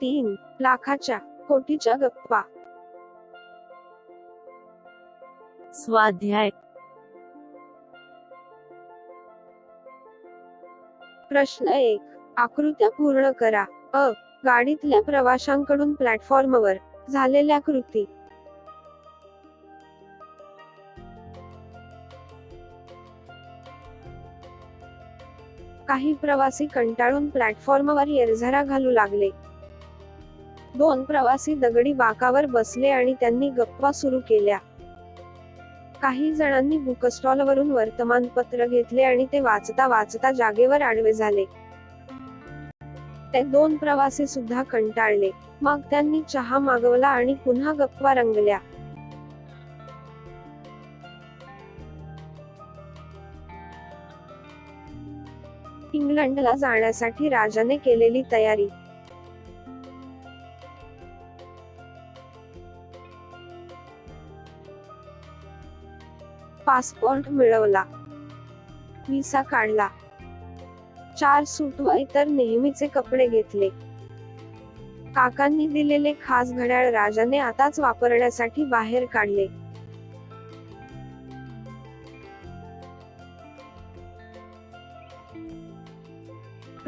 तीन लाखाच्या कोटीच्या गप्पा. स्वाध्याय. प्रश्न एक. आकृत्या पूर्ण करा. अ. गाडीतल्या प्रवाशांकडून प्लॅटफॉर्मवर झालेल्या कृती. काही प्रवासी कंटाळून प्लॅटफॉर्मवर येरझारा घालू लागले. दोन प्रवासी दगडी बाकावर बसले आणि त्यांनी गप्पा सुरू केल्या. काही जणांनी बुकस्टॉलवरून वर्तमानपत्र घेतले आणि ते वाचता वाचता जागेवर आडवे झाले. ते दोन प्रवासी सुद्धा कंटाळले. मग त्यांनी चहा मागवला आणि पुन्हा गप्पा रंगल्या. इंग्लंडला जाण्यासाठी राजाने केलेली तयारी. पासपोर्ट मिळवला. विसा काढला. चार सूट व इतर नेहमीचे कपडे घेतले. काकांनी दिलेले खास घड्याळ राजाने आताच वापरण्यासाठी बाहेर काढले.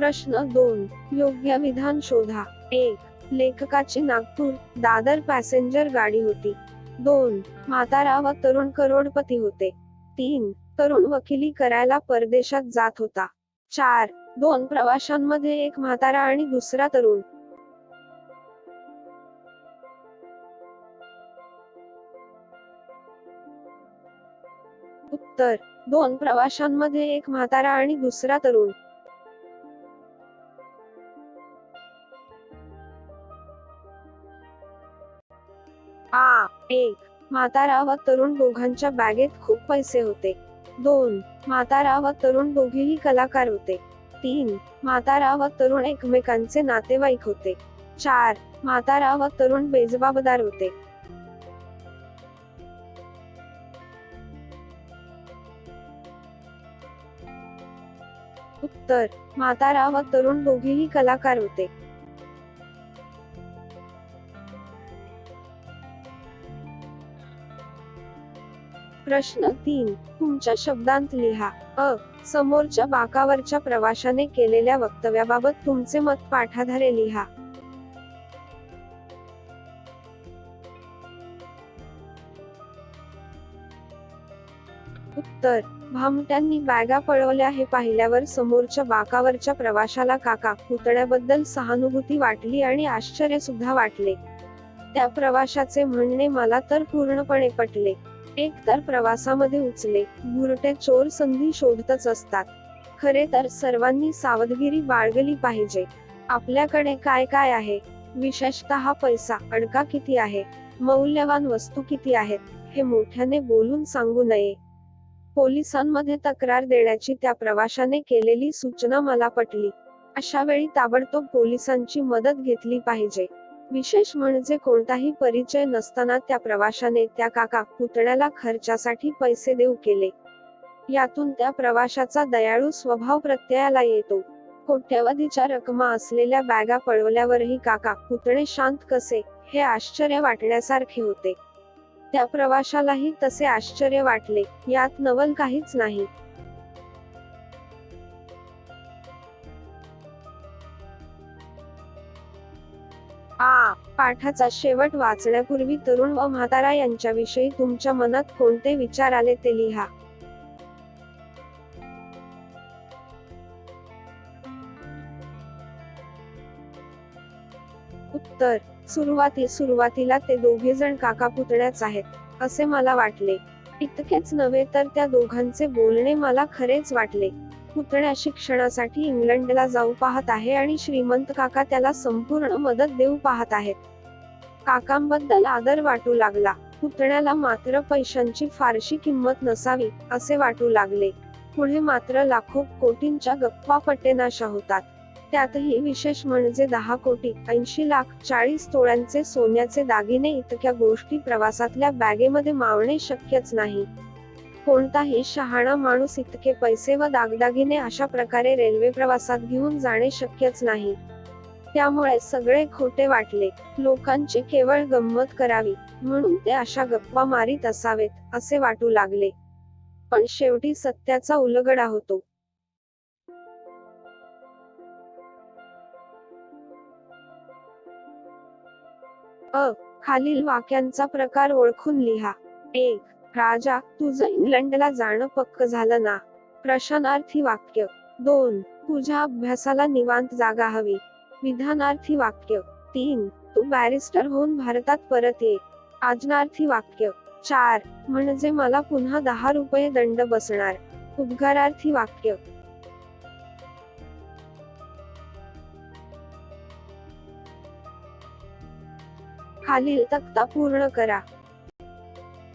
प्रश्न दोन. योग्य विधान शोधा. एक लेखकाची नागपूर दादर पॅसेंजर गाडी होती. दोन म्हातारा व तरुण करोडपती होते. तीन तरुण वकिली करायला परदेशात जात होता. चार दोन प्रवाशांमध्ये एक म्हातारा आणि दुसरा तरुण. उत्तर दोन प्रवाशांमध्ये एक म्हातारा आणि दुसरा तरुण. म्हातारा व तरुण दोघांच्या बॅगेत खूप पैसे होते. दोन म्हातारा व तरुण दोघेही कलाकार होते. तीन म्हातारा व तरुण एकमेकांचे नातेवाईक होते. चार म्हातारा व तरुण बेजबाबदार होते. उत्तर म्हातारा व तरुण दोघेही कलाकार होते. प्रश्न तीन. तुमच्या शब्दांत लिहा. अ. समोरच्या बाकावरच्या प्रवाशाने केलेल्या वक्तव्याबाबत तुमचे मत पाठाधारे लिहा. उत्तर. भामट्यांनी बॅगा पळवल्या हे पाहिल्यावर समोरच्या बाकावरच्या प्रवाशाला काका पुतळ्याबद्दल सहानुभूती वाटली आणि आश्चर्य सुद्धा वाटले. त्या प्रवाशाचे म्हणणे मला तर पूर्णपणे पटले. एक तर प्रवासामध्ये उचले. भुरटे चोर संधी शोधतच असतात. खरे तर सर्वांनी सावधगिरी बाळगली पाहिजे. आपल्याकडे काय काय आहे? विशेषतः पैसा अडका किती आहे? मौल्यवान वस्तू किती आहेत? हे मोठ्याने बोलून सांगू नये. पोलिसांमध्ये तक्रार देण्याची त्या प्रवाशाने केलेली सूचना मला पटली. अशा वेळी ताबडतोब पोलिसांची मदत घेतली पाहिजे. विशेष म्हणजे कोणताही परिचय नसताना त्या प्रवाशाने त्या काका पुतण्याला खर्चासाठी पैसे देऊ केले. यातून त्या प्रवाशाचा दयाळू स्वभाव प्रत्ययाला येतो. कोट्यवधीच्या रकमा असलेल्या बॅगा पळवल्यावरही काका पुतणे शांत कसे हे आश्चर्य वाटण्यासारखे होते. त्या प्रवाशालाही तसे आश्चर्य वाटले यात नवल काहीच नाही. आ पाठाचा शेवट वाचण्यापूर्वी तरुण व म्हातारा यांच्याविषयी तुमच्या मनात कोणते विचार आले ते लिहा. उत्तर सुरुवाती सुरुवातीला ते दोघे जण काका पुतण्याच आहेत असे मला वाटले. इतकेच नव्हे तर त्या दोघांचे बोलणे मला खरेच वाटले. पुतण्या शिक्षणासाठी इंग्लंडला जाऊ पाहत आहे आणि श्रीमंत काका त्याला संपूर्ण मदत देऊ पाहत आहेत. काकांबद्दल आदर वाटू लागला. पुतण्याला मात्र पैशांची फारशी किंमत नसावी असे वाटू लागले. पुढे मात्र लाखो कोटींच्या गप्पा पटेनाशा होतात. त्यातही विशेष म्हणजे दहा कोटी ऐंशी लाख चाळीस तोळ्यांचे सोन्याचे दागिने इतक्या गोष्टी प्रवासातल्या बॅगेमध्ये मावणे शक्यच नाही. कोणताही शहाणा माणूस इतके पैसे व दागदागिने अशा प्रकारे रेल्वे प्रवासात घेऊन जाणे शक्यच नाही. त्यामुळे सगळे खोटे वाटले. लोकांची केवळ गंमत करावी म्हणून ते अशा गप्पा मारीत असावेत असे वाटू लागले. पण शेवटी सत्याचा उलगडा होतो. अ खालील वाक्यांचा प्रकार ओळखून लिहा. एक राजा तुझं इंग्लंडला जाणं पक्क झालं ना? प्रश्नार्थी वाक्य. दोन तुझ्या अभ्यासाला निवांत जागा हवी. विधानार्थी वाक्य. तीन तू बॅरिस्टर होऊन भारतात परत ये. आजनार्थी वाक्य. चार म्हणजे मला पुन्हा दहा रुपये दंड बसणार. उद्गारार्थी वाक्य. खालील तक्ता पूर्ण करा.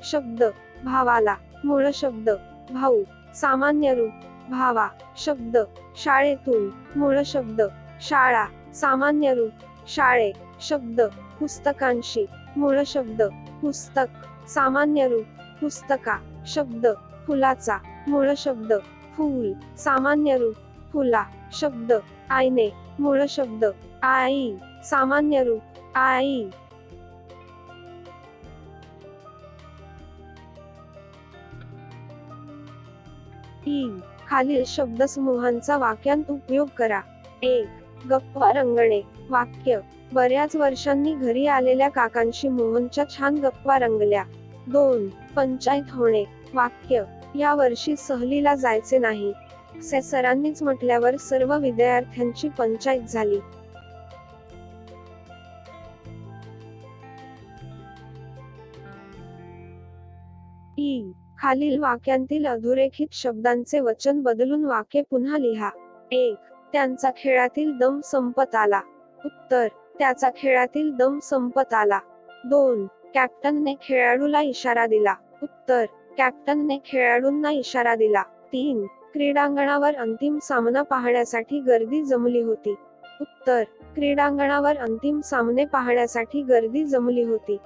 शब्द. भावाला. मूळ शब्द. भाऊ. सामान्य रूप. भावा. शब्द. शाळेतून. मूळ शब्द. शाळा. सामान्य रूप. शाळे. शब्द. पुस्तकांशी. मूळ शब्द. पुस्तक. सामान्य रूप. पुस्तका. शब्द. फुलाचा. मूळ शब्द. फूल. सामान्य रूप. फुला. शब्द. आईने. मूळ शब्द. आई. सामान्य रूप. आई. ई खालील शब्दसमूहांचा वाक्यांत उपयोग करा. एक. गप्पा रंगणे. वाक्य. बऱ्याच वर्षांनी घरी आलेल्या काकांशी मोहनच्या छान गप्पा रंगल्या. दोन. पंचायत होणे. वाक्य. या वर्षी सहलीला जायचे नाही. से सरांनीच म्हटल्यावर सर्व विद्यार्थ्यांची पंचायत झाली. ई खालील वाक्यांतील अधोरेखित शब्दांचे वचन बदलून वाक्य पुन्हा लिहा. एक त्यांचा खेळातील दम संपत आला. उत्तर त्याचा खेळातील दम संपत आला. दोन कॅप्टनने खेळाडूला इशारा दिला. उत्तर कॅप्टनने खेळाडूंना इशारा दिला. तीन क्रीडांगणावर अंतिम सामना पाहण्यासाठी गर्दी जमली होती. उत्तर क्रीडांगणावर अंतिम सामने पाहण्यासाठी गर्दी जमली होती.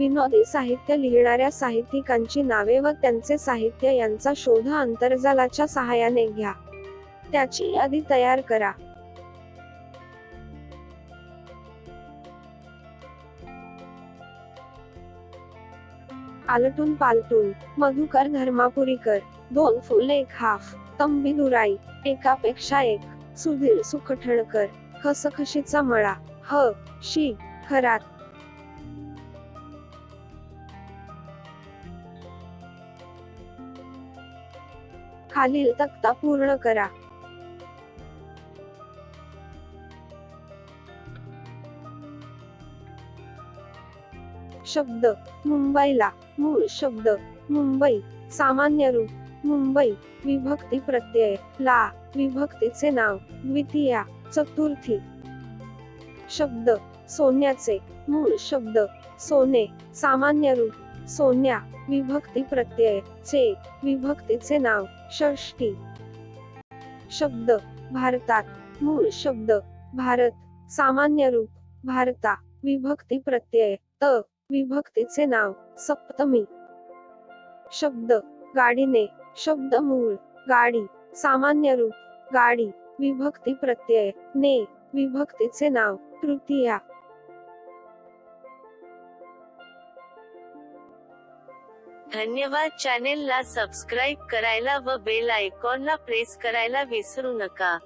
विनोदी साहित्य लिहिणाऱ्या साहित्यिकांची नावे व त्यांचे साहित्य यांचा शोध आंतरजालाच्या सहाय्याने घ्या. त्याची यादी तयार करा. आलटून पालटून मधुकर धर्मापुरीकर दोन फुल एक हाफ तंबी दुराई एकापेक्षा एक सुधीर सुखठणकर खसखशीचा मळा ह शी खरात. खालील तक्ता पूर्ण करा. शब्द मुंबईला. मूळ शब्द मुंबई. सामान्य रूप मुंबई. विभक्ती प्रत्यय. ला विभक्तीचे नाव. द्वितीया चतुर्थी. शब्द सोन्याचे. मूळ शब्द सोने. सामान्य रूप सोन्या. विभक्ती प्रत्यय. चे विभक्तीचे नाव. षष्टी शब्द भारतात मूळ शब्द भारत सामान्य रूप भारता विभक्ती प्रत्यय त विभक्तीचे नाव सप्तमी. शब्द गाडीने शब्द मूळ गाडी सामान्य रूप गाडी विभक्ती प्रत्यय ने विभक्तीचे नाव तृतीया. धन्यवाद चॅनेलला सबस्क्राईब करायला व बेल आयकॉनला प्रेस करायला विसरू नका.